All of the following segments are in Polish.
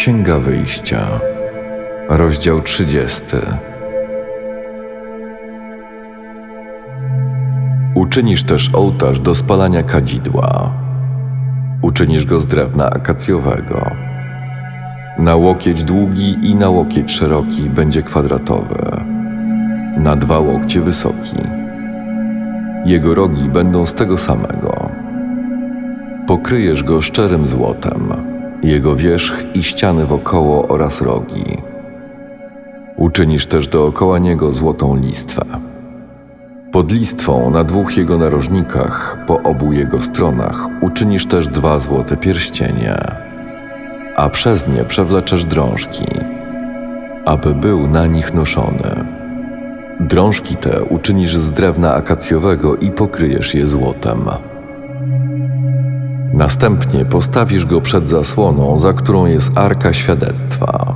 Księga Wyjścia, rozdział 30. Uczynisz też ołtarz do spalania kadzidła. Uczynisz go z drewna akacjowego. Na łokieć długi i na łokieć szeroki będzie kwadratowy, na dwa łokcie wysoki. Jego rogi będą z tego samego. Pokryjesz go szczerym złotem, jego wierzch i ściany wokoło oraz rogi. Uczynisz też dookoła niego złotą listwę. Pod listwą na dwóch jego narożnikach, po obu jego stronach, uczynisz też dwa złote pierścienie, a przez nie przewleczesz drążki, aby był na nich noszony. Drążki te uczynisz z drewna akacjowego i pokryjesz je złotem. Następnie postawisz go przed zasłoną, za którą jest arka świadectwa,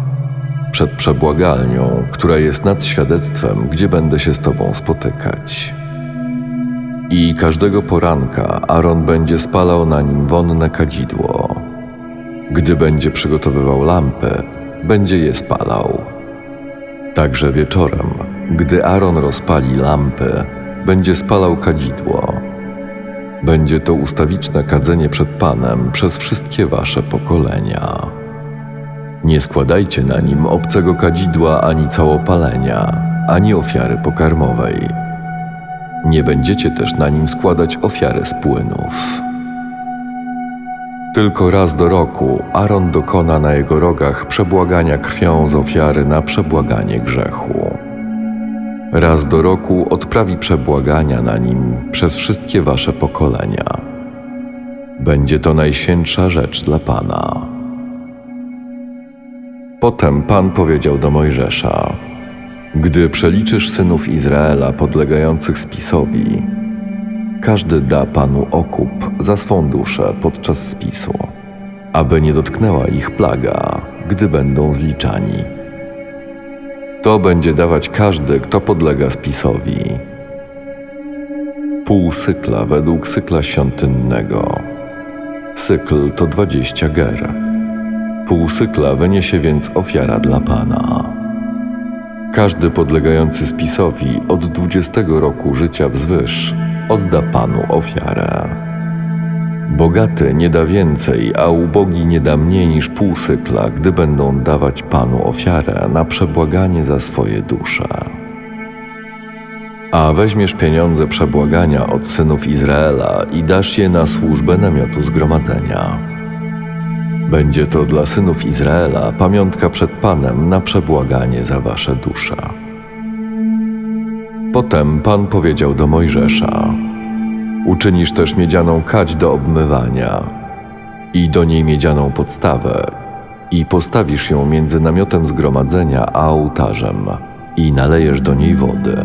przed przebłagalnią, która jest nad świadectwem, gdzie będę się z Tobą spotykać. I każdego poranka Aaron będzie spalał na nim wonne kadzidło. Gdy będzie przygotowywał lampy, będzie je spalał. Także wieczorem, gdy Aaron rozpali lampy, będzie spalał kadzidło. Będzie to ustawiczne kadzenie przed Panem przez wszystkie wasze pokolenia. Nie składajcie na nim obcego kadzidła ani całopalenia, ani ofiary pokarmowej. Nie będziecie też na nim składać ofiary z płynów. Tylko raz do roku Aaron dokona na jego rogach przebłagania krwią z ofiary na przebłaganie grzechu. Raz do roku odprawi przebłagania na nim przez wszystkie wasze pokolenia. Będzie to najświętsza rzecz dla Pana. Potem Pan powiedział do Mojżesza: Gdy przeliczysz synów Izraela podlegających spisowi, każdy da Panu okup za swą duszę podczas spisu, aby nie dotknęła ich plaga, gdy będą zliczani. To będzie dawać każdy, kto podlega spisowi. Pół sykla według sykla świątynnego. Sykl to dwadzieścia ger. Pół sykla wyniesie więc ofiara dla Pana. Każdy podlegający spisowi od dwudziestego roku życia wzwyż odda Panu ofiarę. Bogaty nie da więcej, a ubogi nie da mniej niż pół sykla, gdy będą dawać Panu ofiarę na przebłaganie za swoje dusze. A weźmiesz pieniądze przebłagania od synów Izraela i dasz je na służbę namiotu zgromadzenia. Będzie to dla synów Izraela pamiątka przed Panem na przebłaganie za wasze dusze. Potem Pan powiedział do Mojżesza: Uczynisz też miedzianą kadź do obmywania i do niej miedzianą podstawę i postawisz ją między namiotem zgromadzenia a ołtarzem i nalejesz do niej wody.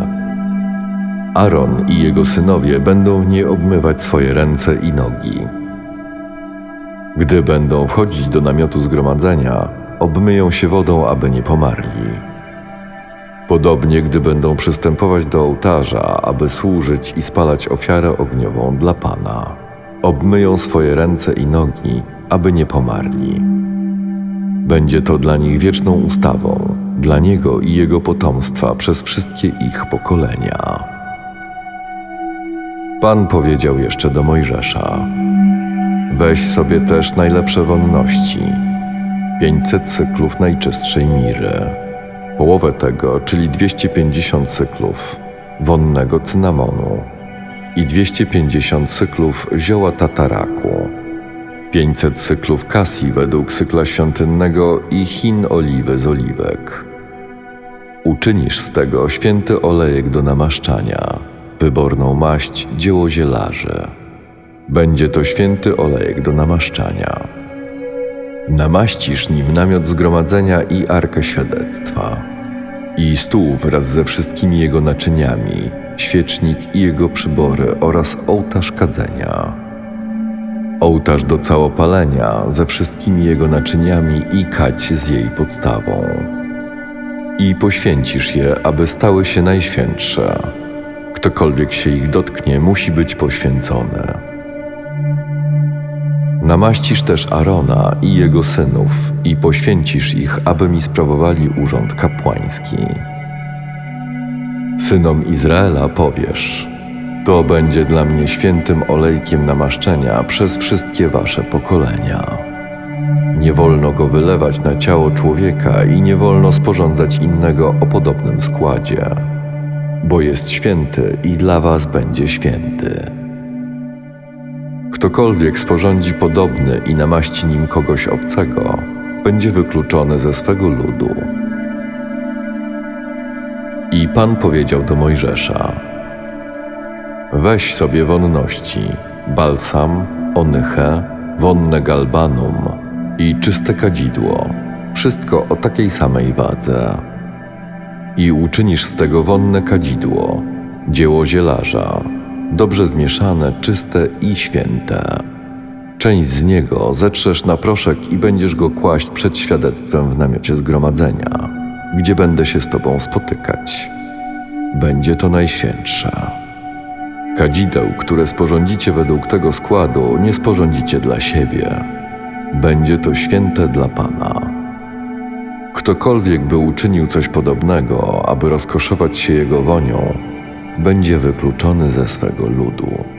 Aaron i jego synowie będą w niej obmywać swoje ręce i nogi. Gdy będą wchodzić do namiotu zgromadzenia, obmyją się wodą, aby nie pomarli. Podobnie, gdy będą przystępować do ołtarza, aby służyć i spalać ofiarę ogniową dla Pana, obmyją swoje ręce i nogi, aby nie pomarli. Będzie to dla nich wieczną ustawą, dla niego i jego potomstwa przez wszystkie ich pokolenia. Pan powiedział jeszcze do Mojżesza: Weź sobie też najlepsze wonności, 500 cyklów najczystszej miry połowę tego, czyli 250 cyklów wonnego cynamonu i 250 cyklów zioła tataraku, 500 cyklów kasji według cykla świątynnego i chin oliwy z oliwek. Uczynisz z tego święty olejek do namaszczania, wyborną maść dzieło zielarzy. Będzie to święty olejek do namaszczania. Namaścisz nim namiot zgromadzenia i arkę świadectwa, i stół wraz ze wszystkimi jego naczyniami, świecznik i jego przybory oraz ołtarz kadzenia. Ołtarz do całopalenia ze wszystkimi jego naczyniami i kać z jej podstawą. I poświęcisz je, aby stały się najświętsze. Ktokolwiek się ich dotknie, musi być poświęcony. Namaścisz też Arona i jego synów i poświęcisz ich, aby mi sprawowali urząd kapłański. Synom Izraela powiesz: To będzie dla mnie świętym olejkiem namaszczenia przez wszystkie wasze pokolenia. Nie wolno go wylewać na ciało człowieka i nie wolno sporządzać innego o podobnym składzie, bo jest święty i dla was będzie święty. Ktokolwiek sporządzi podobny i namaści nim kogoś obcego, będzie wykluczony ze swego ludu. I Pan powiedział do Mojżesza: Weź sobie wonności, balsam, onychę, wonne galbanum i czyste kadzidło, wszystko o takiej samej wadze. I uczynisz z tego wonne kadzidło, dzieło zielarza, dobrze zmieszane, czyste i święte. Część z niego zetrzesz na proszek i będziesz go kłaść przed świadectwem w namiocie zgromadzenia, gdzie będę się z tobą spotykać. Będzie to najświętsze. Kadzideł, które sporządzicie według tego składu, nie sporządzicie dla siebie. Będzie to święte dla Pana. Ktokolwiek by uczynił coś podobnego, aby rozkoszować się jego wonią, będzie wykluczony ze swego ludu.